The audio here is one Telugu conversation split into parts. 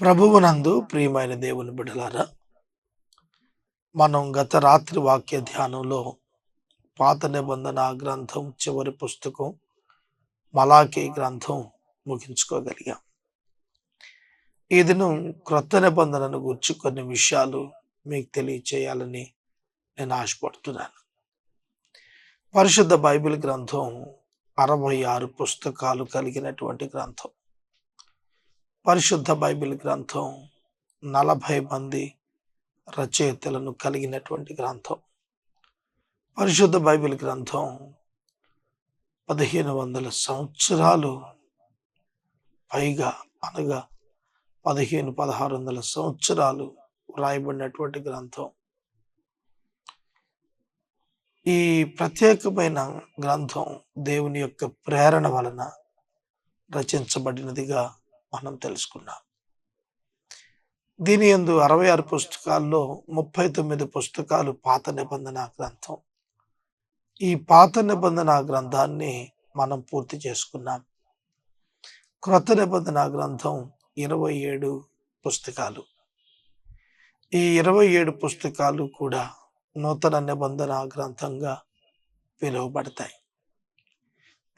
ప్రభువునందు ప్రియమైన దేవుని బిడలారా మనం గత రాత్రి వాక్య ధ్యానంలో పాత నిబంధన గ్రంథం చివరి పుస్తకం మలాఖీ గ్రంథం ముగించుకోగలిగాం. ఈ దినం క్రొత్త నిబంధనను గురించి కొన్ని విషయాలు మీకు తెలియచేయాలని నేను ఆశపడుతున్నాను. పరిశుద్ధ బైబిల్ గ్రంథం అరవై ఆరు పుస్తకాలు కలిగినటువంటి గ్రంథం. పరిశుద్ధ బైబిల్ గ్రంథం నలభై మంది రచయితలను కలిగినటువంటి గ్రంథం. పరిశుద్ధ బైబిల్ గ్రంథం పదిహేను వందల సంవత్సరాలు పైగా అనగా పదిహేను పదహారు వందల సంవత్సరాలు వ్రాయబడినటువంటి గ్రంథం. ఈ ప్రత్యేకమైన గ్రంథం దేవుని యొక్క ప్రేరణ వలన రచించబడినదిగా మనం తెలుసుకున్నాం. దీని ఎందు అరవై ఆరు పుస్తకాల్లో ముప్పై తొమ్మిది పుస్తకాలు పాత నిబంధన గ్రంథం. ఈ పాత నిబంధన గ్రంథాన్ని మనం పూర్తి చేసుకున్నాం. క్రొత్త నిబంధన గ్రంథం ఇరవై ఏడు పుస్తకాలు. ఈ ఇరవై ఏడు పుస్తకాలు కూడా నూతన నిబంధన గ్రంథంగా పిలువబడతాయి.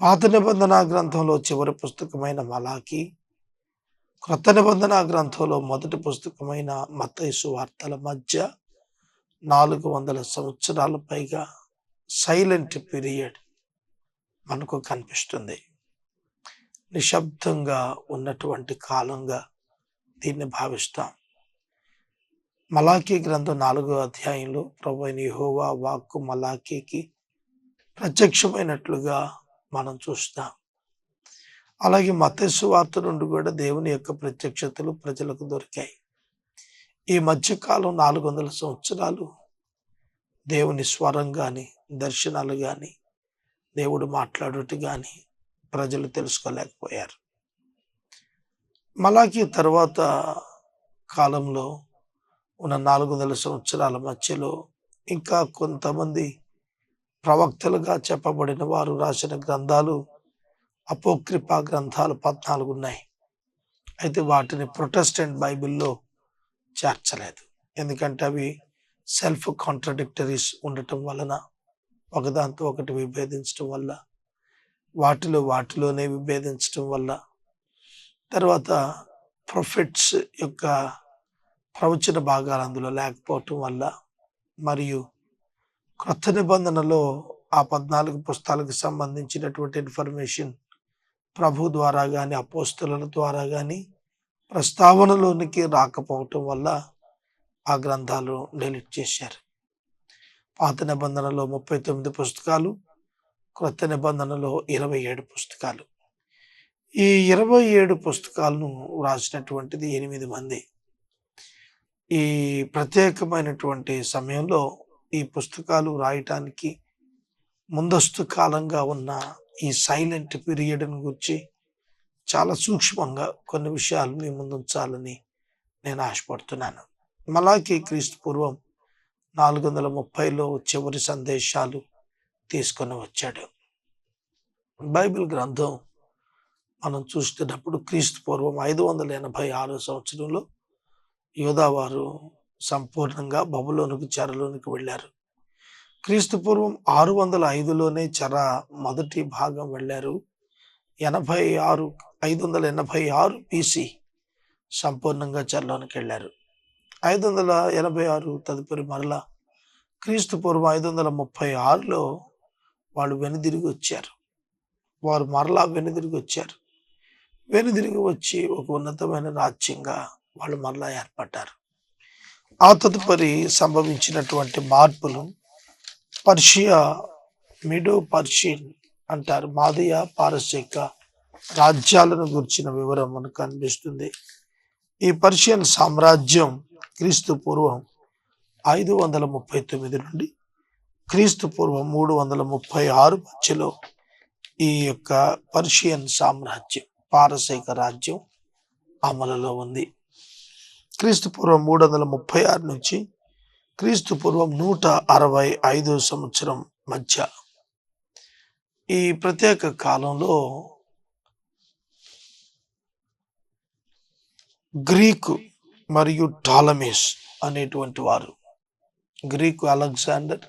పాత నిబంధన గ్రంథంలో చివరి పుస్తకమైన మలాకి క్రొత్త నిబంధన గ్రంథంలో మొదటి పుస్తకమైన మతయసు వార్తల మధ్య నాలుగు వందల సంవత్సరాల పైగా సైలెంట్ పీరియడ్ మనకు కనిపిస్తుంది. నిశ్శబ్దంగా ఉన్నటువంటి కాలంగా దీన్ని భావిస్తాం. మలాఖీ గ్రంథం నాలుగో అధ్యాయంలో ప్రభు యెహోవా వాక్కు మలాఖీకి ప్రత్యక్షమైనట్లుగా మనం చూస్తాం. అలాగే మతస్సు వార్త నుండి కూడా దేవుని యొక్క ప్రత్యక్షతలు ప్రజలకు దొరికాయి. ఈ మధ్యకాలం నాలుగు వందల సంవత్సరాలు దేవుని స్వరం కానీ దర్శనాలు కానీ దేవుడు మాట్లాడుట కానీ ప్రజలు తెలుసుకోలేకపోయారు. మలాకి తర్వాత కాలంలో ఉన్న నాలుగు వందల సంవత్సరాల మధ్యలో ఇంకా కొంతమంది ప్రవక్తలుగా చెప్పబడిన వారు రాసిన గ్రంథాలు అపోక్రిపా గ్రంథాలు పద్నాలుగు ఉన్నాయి. అయితే వాటిని ప్రొటెస్టెంట్ బైబిల్లో చేర్చలేదు. ఎందుకంటే అవి సెల్ఫ్ కాంట్రడిక్టరీస్ ఉండటం వలన ఒకదాంతో ఒకటి విభేదించడం వల్ల వాటిలో వాటిలోనే విభేదించడం వల్ల తర్వాత ప్రొఫిట్స్ యొక్క ప్రవచన భాగాలు అందులో లేకపోవటం వల్ల మరియు క్రొత్త నిబంధనలో ఆ పద్నాలుగు పుస్తకాలకు సంబంధించినటువంటి ఇన్ఫర్మేషన్ ప్రభు ద్వారా కానీ అపోస్తుల ద్వారా కానీ ప్రస్తావనలోనికి రాకపోవటం వల్ల ఆ గ్రంథాలు డిలీట్ చేశారు పాత నిబంధనలో ముప్పై తొమ్మిది పుస్తకాలు క్రొత్త నిబంధనలో ఇరవై ఏడు పుస్తకాలు. ఈ ఇరవై ఏడు పుస్తకాలను రాసినటువంటిది ఎనిమిది మంది. ఈ ప్రత్యేకమైనటువంటి సమయంలో ఈ పుస్తకాలు రాయటానికి ముందస్తు కాలంగా ఉన్న ఈ సైలెంట్ పీరియడ్ని గురించి చాలా సూక్ష్మంగా కొన్ని విషయాలు మీ ముందు ఉంచాలని నేను ఆశపడుతున్నాను. మలాకి క్రీస్తు పూర్వం నాలుగు వందల ముప్పైలో చివరి సందేశాలు తీసుకొని వచ్చాడు. బైబిల్ గ్రంథం మనం చూస్తున్నప్పుడు క్రీస్తు పూర్వం ఐదు వందల ఎనభై ఆరో సంవత్సరంలో యోధావారు సంపూర్ణంగా బబులోనికి చెరలోనికి వెళ్ళారు. క్రీస్తుపూర్వం ఆరు వందల ఐదులోనే చర మొదటి భాగం వెళ్ళారు. ఎనభై ఆరు ఐదు వందల ఎనభై ఆరు బీసీ సంపూర్ణంగా చెరలోనికి వెళ్ళారు. ఐదు వందల ఎనభై ఆరు తదుపరి మరలా క్రీస్తు పూర్వం ఐదు వందల ముప్పై ఆరులో వాళ్ళు వెనుదిరిగి వచ్చారు. వారు మరలా వెనుదిరిగి వచ్చారు. వెనుదిరిగి వచ్చి ఒక ఉన్నతమైన రాజ్యంగా వాళ్ళు మరలా ఏర్పడ్డారు. ఆ తదుపరి సంభవించినటువంటి మార్పులు పర్షియా మిడో పర్షియన్ అంటారు. మాదయ పారసీక రాజ్యాలను గురించిన వివరం మనకు కనిపిస్తుంది. ఈ పర్షియన్ సామ్రాజ్యం క్రీస్తు పూర్వం ఐదు వందల ముప్పై తొమ్మిది నుండి క్రీస్తు పూర్వం మూడు వందల ముప్పై ఆరు మధ్యలో ఈ యొక్క పర్షియన్ సామ్రాజ్యం పారసీక రాజ్యం అమలులో ఉంది. క్రీస్తు పూర్వం మూడు వందల ముప్పై ఆరు నుంచి క్రీస్తు పూర్వం నూట అరవై ఐదు సంవత్సరం మధ్య ఈ ప్రత్యేక కాలంలో గ్రీకు మరియు టాలమీస్ అనేటువంటి వారు గ్రీకు అలెగ్జాండర్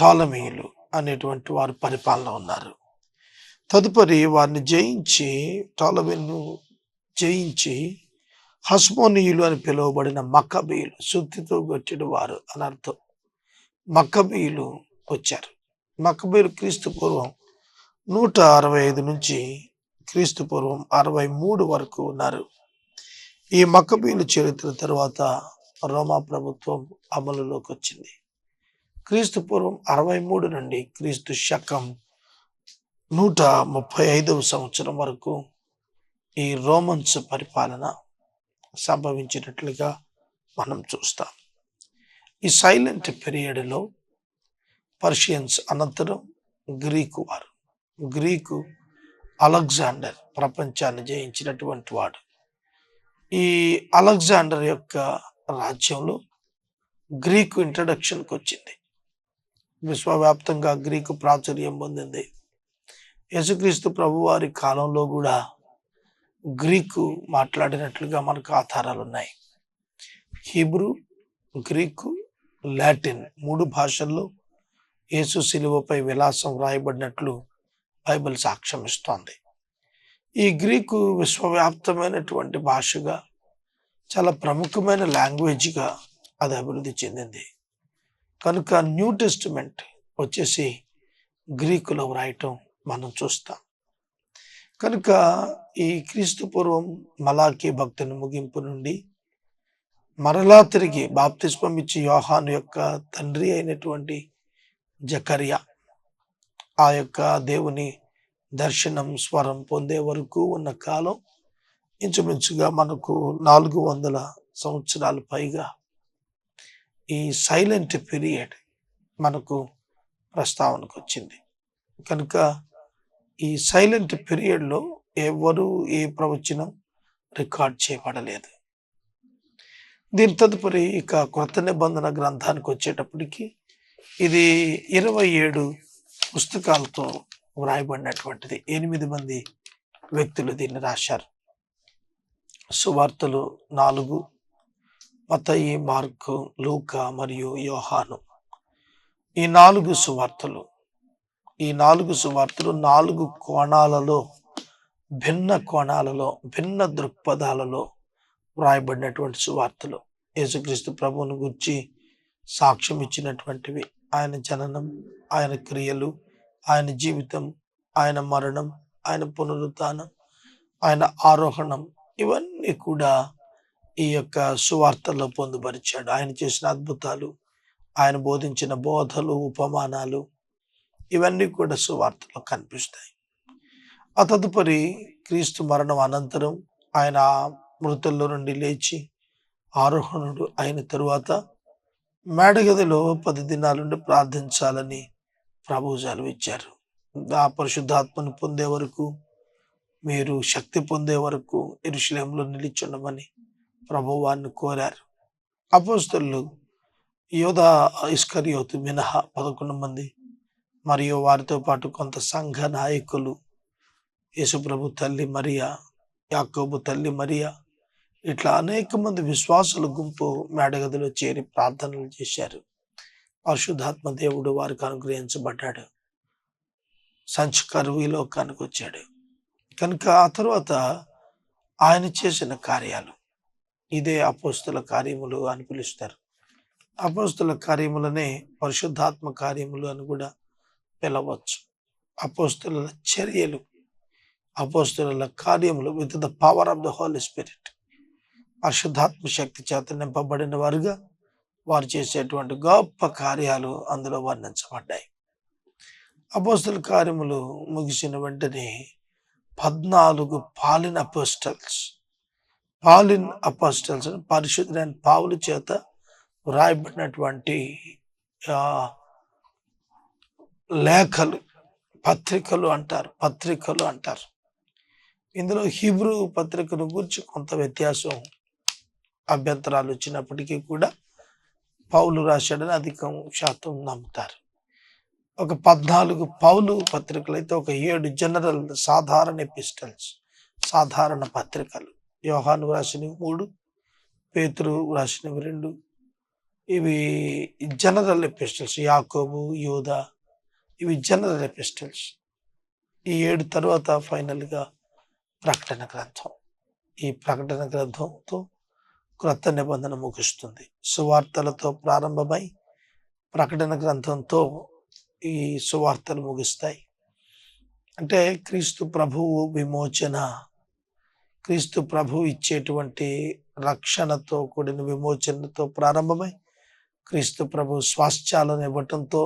టాలమీలు అనేటువంటి వారు పరిపాలన ఉన్నారు. తదుపరి వారిని జయించి టాలమీను జయించి హస్మోనీయులు అని పిలువబడిన మక్కబీయులు శుద్ధితో కొట్టిన వారు అని అర్థం. మక్కబీయులు వచ్చారు. మక్కబీయులు క్రీస్తు పూర్వం నూట అరవై ఐదు నుంచి క్రీస్తు పూర్వం అరవై మూడు వరకు ఉన్నారు. ఈ మక్కబీయులు చరిత్ర తర్వాత రోమా ప్రభుత్వం అమలులోకి వచ్చింది. క్రీస్తు పూర్వం అరవై మూడు నుండి క్రీస్తు శకం నూట ముప్పై ఐదవ సంవత్సరం వరకు ఈ రోమన్స్ పరిపాలన సంభవించినట్లుగా మనం చూస్తాం. ఈ సైలెంట్ పీరియడ్లో పర్షియన్స్ అనంతరం గ్రీకు వారు గ్రీకు అలెగ్జాండర్ ప్రపంచాన్ని జయించినటువంటి వాడు. ఈ అలెగ్జాండర్ యొక్క రాజ్యంలో గ్రీకు ఇంట్రడక్షన్కి వచ్చింది. విశ్వవ్యాప్తంగా గ్రీకు ప్రాచుర్యం పొందింది. యేసుక్రీస్తు ప్రభువారి కాలంలో కూడా గ్రీకు మాట్లాడినట్లుగా మనకు ఆధారాలు ఉన్నాయి. హీబ్రూ గ్రీకు లాటిన్ మూడు భాషల్లో యేసు శిలువపై విలాసం వ్రాయబడినట్లు బైబిల్ సాక్ష్యం ఇస్తోంది. ఈ గ్రీకు విశ్వవ్యాప్తమైనటువంటి భాషగా చాలా ప్రముఖమైన లాంగ్వేజ్గా అది అభివృద్ధి చెందింది. కనుక న్యూ టెస్టిమెంట్ వచ్చేసి గ్రీకులో వ్రాయటం మనం చూస్తాం. కనుక ఈ క్రీస్తు పూర్వం మలాకి భక్తుని ముగింపు నుండి మరలా తిరిగి బాప్తిస్మం ఇచ్చి యోహాను యొక్క తండ్రి అయినటువంటి జకరియా ఆ యొక్క దేవుని దర్శనం స్వరం పొందే వరకు ఉన్న కాలం ఇంచుమించుగా మనకు నాలుగు వందల సంవత్సరాలు పైగా ఈ సైలెంట్ పీరియడ్ మనకు ప్రస్తావనకు వచ్చింది కనుక ఈ సైలెంట్ పీరియడ్లో ఎవరు ఏ ప్రవచనం రికార్డ్ చేయబడలేదు. దీని తదుపరి ఇక క్రొత్త నిబంధన గ్రంథానికి వచ్చేటప్పటికి ఇది ఇరవై ఏడు పుస్తకాలతో వ్రాయబడినటువంటిది. ఎనిమిది మంది వ్యక్తులు దీన్ని రాశారు. సువార్తలు నాలుగు మతయి మార్కు లూక మరియు యోహాను. ఈ నాలుగు సువార్తలు ఈ నాలుగు సువార్తలు నాలుగు కోణాలలో భిన్న కోణాలలో భిన్న దృక్పథాలలో వ్రాయబడినటువంటి సువార్తలు. యేసుక్రీస్తు ప్రభువును గుర్చి సాక్ష్యం ఇచ్చినటువంటివి. ఆయన జననం ఆయన క్రియలు ఆయన జీవితం ఆయన మరణం ఆయన పునరుత్నం ఆయన ఆరోహణం ఇవన్నీ కూడా ఈ యొక్క సువార్తల్లో పొందుపరిచాడు. ఆయన చేసిన అద్భుతాలు ఆయన బోధించిన బోధలు ఉపమానాలు ఇవన్నీ కూడా సువార్తలో కనిపిస్తాయి. ఆ తదుపరి క్రీస్తు మరణం అనంతరం ఆయన మృతుల్లో నుండి లేచి ఆరోహణుడు అయిన తరువాత మేడగదిలో పది దినాలుండి ప్రార్థించాలని ప్రభు సెలవిచ్చారు. ఆ పరిశుద్ధాత్మను పొందే వరకు మీరు శక్తి పొందే వరకు ఎరుశలేంలో నిలిచుండమని ప్రభు వారిని కోరారు. అపోస్తులు యోధ ఇస్కరియోతు మినహా పదకొండు మంది మరియు వారితో పాటు కొంత సంఘ నాయకులు యేసుప్రభు తల్లి మరియా యాకోబు తల్లి మరియా ఇట్లా అనేక మంది విశ్వాసుల గుంపు మేడగదిలో చేరి ప్రార్థనలు చేశారు. పరిశుద్ధాత్మ దేవుడు వారికి అనుగ్రహించబడ్డాడు. సంచకరు ఈ లోకానికి వచ్చాడు. కనుక ఆ తర్వాత ఆయన చేసిన కార్యాలు. ఇదే అపోస్తుల కార్యములు అని పిలుస్తారు. అపోస్తుల కార్యములనే పరిశుద్ధాత్మ కార్యములు అని కూడా పిలవచ్చు. అపోస్తుల చర్యలు అపోస్తుల కార్యములు with the power of the holy spirit పరిశుద్ధాత్మ శక్తి చేత నింపబడిన వారుగా వారు చేసేటువంటి గొప్ప కార్యాలు అందులో వర్ణించబడ్డాయి. అపోస్తుల కార్యములు ముగిసిన వెంటనే పద్నాలుగు పాలిన్ అపోస్టల్స్ పాలిన్ అపోస్టల్స్ పరిశుద్ధులైన పావుల చేత వ్రాయబడినటువంటి లేఖలు పత్రికలు అంటారు పత్రికలు అంటారు. ఇందులో హిబ్రూ పత్రికను గురించి కొంత వ్యత్యాసం అభ్యంతరాలు వచ్చినప్పటికీ కూడా పౌలు రాశాడని అధికం శాతం నమ్ముతారు. ఒక పద్నాలుగు పౌలు పత్రికలు అయితే ఒక ఏడు జనరల్ సాధారణ ఎపిస్టల్స్ సాధారణ పత్రికలు. యోహాను రాసినవి మూడు పేతురు రాసినవి రెండు. ఇవి జనరల్ ఎపిస్టల్స్ యాకోబు యోధ ఇవి జనరల్ ఎపిస్టల్స్. ఈ ఏడు తర్వాత ఫైనల్గా ప్రకటన గ్రంథం. ఈ ప్రకటన గ్రంథంతో క్రొత్త నిబంధన ముగుస్తుంది. సువార్తలతో ప్రారంభమై ప్రకటన గ్రంథంతో ఈ సువార్తలు ముగుస్తాయి. అంటే క్రీస్తు ప్రభువు విమోచన క్రీస్తు ప్రభు ఇచ్చేటువంటి రక్షణతో కూడిన విమోచనతో ప్రారంభమై క్రీస్తు ప్రభు స్వాస్థ్యాలను ఇవ్వటంతో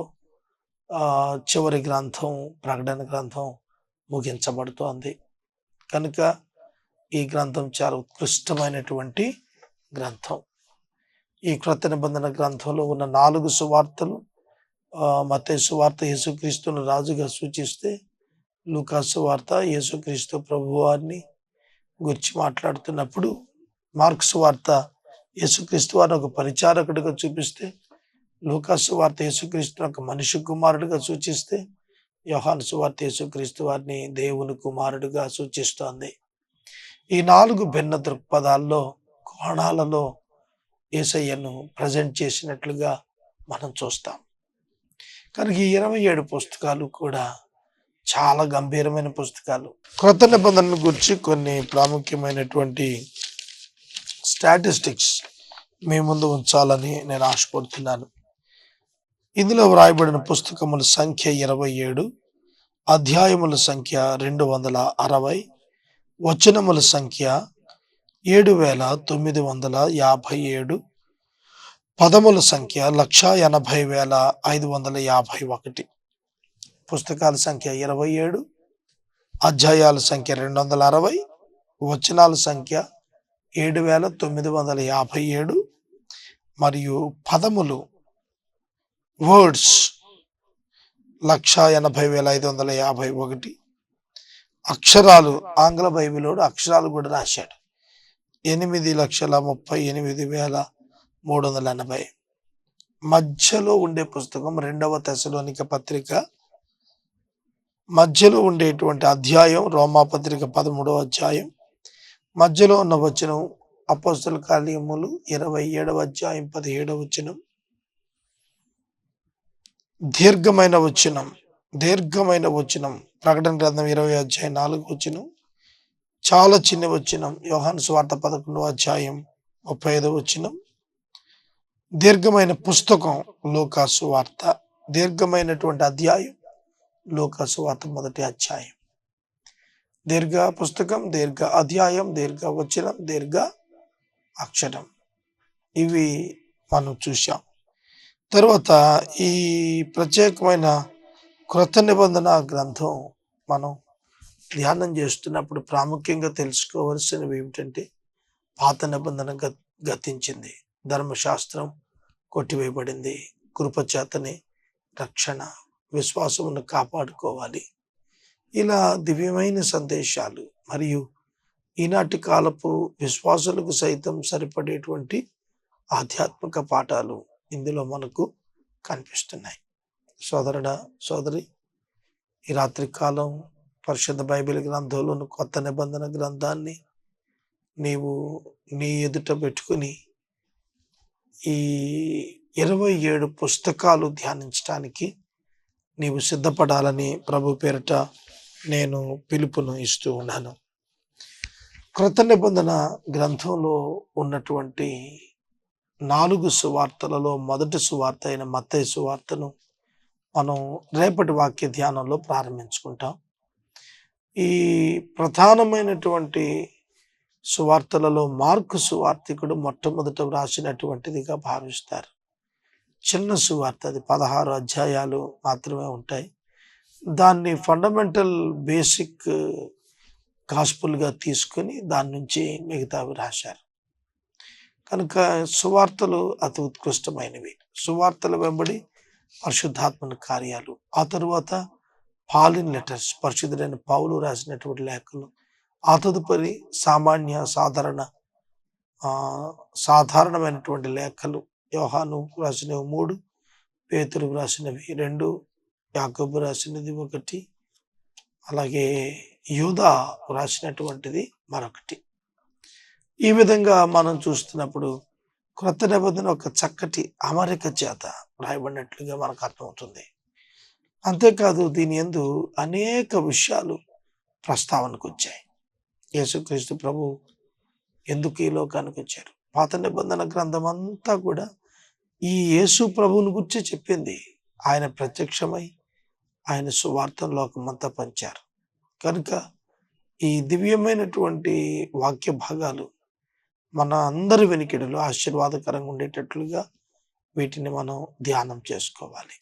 చివరి గ్రంథం ప్రకటన గ్రంథం ముగించబడుతోంది. కనుక ఈ గ్రంథం చాలా ఉత్కృష్టమైనటువంటి గ్రంథం. ఈ క్రొత్త నిబంధన గ్రంథంలో ఉన్న నాలుగు సువార్తలు మత సువార్త యేసుక్రీస్తును రాజుగా సూచిస్తే లూకా సువార్త యేసుక్రీస్తు ప్రభువారిని గురించి మాట్లాడుతున్నప్పుడు మార్క్స్ వార్త యేసుక్రీస్తు వారిని ఒక పరిచారకుడిగా చూపిస్తే లూకాసు వార్త యేసుక్రీస్తుని ఒక మనిషి కుమారుడిగా సూచిస్తే యోహాను సువార్త యేసుక్రీస్తు వారిని దేవుని కుమారుడిగా సూచిస్తోంది. ఈ నాలుగు భిన్న దృక్పథాల్లో కోణాలలో ఏసయ్యను ప్రజెంట్ చేసినట్లుగా మనం చూస్తాం. కనుక ఈ ఇరవై ఏడు పుస్తకాలు కూడా చాలా గంభీరమైన పుస్తకాలు. క్రొత్త నిబంధనల గురించి కొన్ని ప్రాముఖ్యమైనటువంటి స్టాటిస్టిక్స్ మీ ముందు ఉంచాలని నేను ఆశపడుతున్నాను. ఇందులో వ్రాయబడిన పుస్తకముల సంఖ్య ఇరవై ఏడు అధ్యాయముల సంఖ్య రెండు వందల అరవై వచనముల సంఖ్య ఏడు వేల తొమ్మిది వందల యాభై ఏడు పదముల సంఖ్య లక్ష ఎనభై వేల ఐదు వందల యాభై ఒకటి. పుస్తకాల సంఖ్య ఇరవై ఏడు అధ్యాయాల సంఖ్య రెండు వందల అరవై వచనాల సంఖ్య ఏడు వేల తొమ్మిది వందల యాభై ఏడు మరియు పదములు వర్డ్స్. లక్ష ఎనభై వేల ఐదు వందల యాభై ఒకటి. అక్షరాలు ఆంగ్ల బైబిలోడు అక్షరాలు కూడా రాశాడు. ఎనిమిది లక్షల ముప్పై ఎనిమిది వేల మూడు వందల ఎనభై. మధ్యలో ఉండే పుస్తకం రెండవ దశలోనిక పత్రిక. మధ్యలో ఉండేటువంటి అధ్యాయం రోమా పత్రిక పదమూడవ అధ్యాయం. మధ్యలో ఉన్న వచనం అపోస్తుల కార్యములు ఇరవై ఏడవ అధ్యాయం పదిహేడవ వచనం. దీర్ఘమైన వచనం దీర్ఘమైన వచనం. ప్రకటన గ్రంథం ఇరవై అధ్యాయం నాలుగు వచనం చాలా చిన్న వచనం. యోహాను స్వార్థ పదకొండవ అధ్యాయం ముప్పై ఐదవ వచనం. దీర్ఘమైన పుస్తకం లోకాసు వార్త దీర్ఘమైనటువంటి అధ్యాయం లోకాసు వార్త మొదటి అధ్యాయం. దీర్ఘ పుస్తకం దీర్ఘ అధ్యాయం దీర్ఘ వచనం దీర్ఘ అక్షరం. ఇవి మనం చూశాం. తర్వాత ఈ ప్రత్యేకమైన క్రొత్త నిబంధన గ్రంథం మనం ధ్యానం చేస్తున్నప్పుడు ప్రాముఖ్యంగా తెలుసుకోవలసినవి ఏమిటంటే పాత నిబంధన గ- గతించింది. ధర్మశాస్త్రం కొట్టివేయబడింది. కృపచేతని రక్షణ విశ్వాసమును కాపాడుకోవాలి. ఇలా దివ్యమైన సందేశాలు మరియు ఈనాటి కాలపు విశ్వాసులకు సైతం సరిపడేటువంటి ఆధ్యాత్మిక పాఠాలు ఇందులో మనకు కనిపిస్తున్నాయి. సోదరుడ సోదరి ఈ రాత్రి కాలం పరిశుద్ధ బైబిల్ గ్రంథంలోని కొత్త నిబంధన గ్రంథాన్ని నీవు నీ ఎదుట పెట్టుకుని ఈ ఇరవై ఏడు పుస్తకాలు ధ్యానించడానికి నీవు సిద్ధపడాలని ప్రభు పేరిట నేను పిలుపును ఇస్తూ ఉన్నాను. క్రొత్త నిబంధన గ్రంథంలో ఉన్నటువంటి నాలుగు సువార్తలలో మొదటి సువార్త అయిన మత్తయి సువార్తను మనం రేపటి వాక్య ధ్యానంలో ప్రారంభించుకుంటాం. ఈ ప్రధానమైనటువంటి సువార్తలలో మార్కు సువార్తికుడు మొట్టమొదట వ్రాసినటువంటిదిగా భావిస్తారు. చిన్న సువార్త అది పదహారు అధ్యాయాలు మాత్రమే ఉంటాయి. దాన్ని ఫండమెంటల్ బేసిక్ గాస్పుల్గా తీసుకొని దాని నుంచి మిగతావి రాశారు. కనుక సువార్తలు అతి ఉత్కృష్టమైనవి. సువార్తల వెంబడి పరిశుద్ధాత్మన కార్యాలు. ఆ తరువాత పాలిన్ లెటర్స్ పరిశుద్ధుడైన పావులు రాసినటువంటి లేఖలు ఆ తదుపరి సామాన్య సాధారణ సాధారణమైనటువంటి లేఖలు యోహాను రాసినవి మూడు పేతురు రాసినవి రెండు యాకబు రాసినది ఒకటి అలాగే యూదా రాసినటువంటిది మరొకటి. ఈ విధంగా మనం చూస్తున్నప్పుడు క్రొత్త నిబంధన ఒక చక్కటి అమరిక చేత రాయబడినట్లుగా మనకు అర్థమవుతుంది. అంతేకాదు దీని యందు అనేక విషయాలు ప్రస్తావనకు వచ్చాయి. యేసుక్రీస్తు ప్రభు ఎందుకు ఈ లోకానికి వచ్చారు? పాత నిబంధన గ్రంథం అంతా కూడా ఈ యేసు ప్రభువుని గురించి చెప్పింది. ఆయన ప్రత్యక్షమై ఆయన సువార్తను లోకమంతా పంచారు. కనుక ఈ దివ్యమైనటువంటి వాక్య భాగాలు మన అందరి వెనుకడలో ఆశీర్వాదకరంగా ఉండేటట్లుగా వీటిని మనం ధ్యానం చేసుకోవాలి.